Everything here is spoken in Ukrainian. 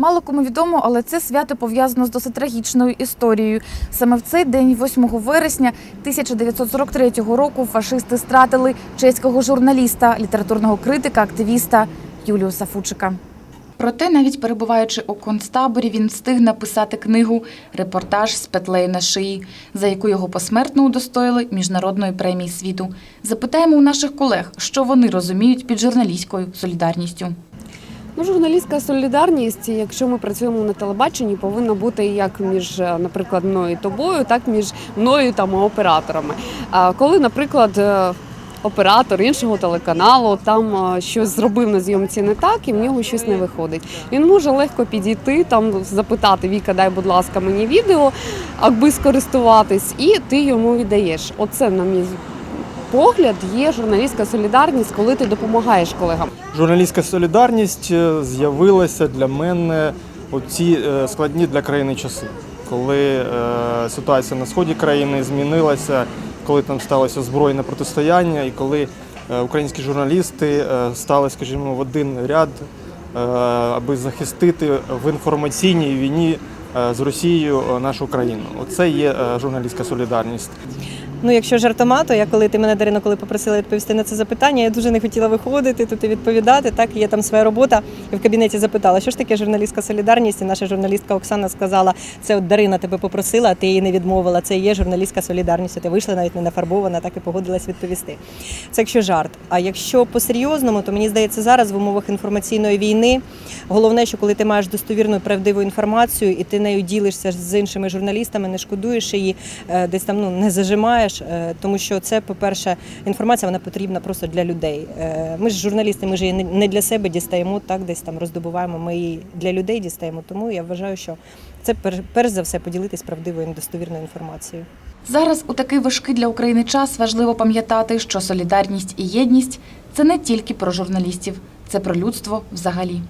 Мало кому відомо, але це свято пов'язано з досить трагічною історією. Саме в цей день, 8 вересня 1943 року, фашисти стратили чеського журналіста, літературного критика, активіста Юліуса Фучика. Проте, навіть перебуваючи у концтаборі, він встиг написати книгу Репортаж з петлею на шиї, за яку його посмертно удостоїли міжнародної премії світу. Запитаємо у наших колег, що вони розуміють під журналістською солідарністю. Ну, журналістська солідарність, якщо ми працюємо на телебаченні, повинна бути як між, е, наприклад, мною і тобою, так між мною там і операторами. А коли, наприклад, е, оператор іншого телеканалу там щось зробив на зйомці не так, і в нього щось не виходить. Він може легко підійти, там запитати Віка, дай, будь ласка, мені відео, аби скористуватись, і ти йому віддаєш. Оце, на мій погляд, є журналістська солідарність, коли ти допомагаєш колегам. Журналістська солідарність е, з'явилася для мене у ці е, складні для країни часи, коли е, ситуація на сході країни змінилася, коли там сталося збройне протистояння, і коли українські журналісти стали, скажімо, в один ряд, аби захистити в інформаційній війні з Росією нашу країну. Оце є журналістська солідарність. Ну, якщо жартома, то я коли ти мене Дарина, коли попросила відповісти на це запитання, я дуже не хотіла виходити тут і відповідати. Так є там своя робота. І в кабінеті запитала, що ж таке журналістська солідарність. І наша журналістка Оксана сказала: це от Дарина тебе попросила, а ти її не відмовила. Це є журналістська солідарність. Ти вийшла навіть не нафарбована, так і погодилась відповісти. Це якщо жарт. А якщо по-серйозному, то мені здається, зараз в умовах інформаційної війни головне, що коли ти маєш достовірну правдиву інформацію, і ти нею ділишся з іншими журналістами, не шкодуєш її, е, десь там ну не зажимаєш, е, тому що це, по-перше, інформація вона потрібна просто для людей. Е, Ми ж журналісти, ми ж її не- для себе дістаємо, так десь там роздобуваємо. Ми її для людей дістаємо. Тому я вважаю, що це пер- перш за все поділитись правдивою і достовірною інформацією. Зараз у такий важкий для України час важливо пам'ятати, що солідарність і єдність це не тільки про журналістів, це про людство взагалі.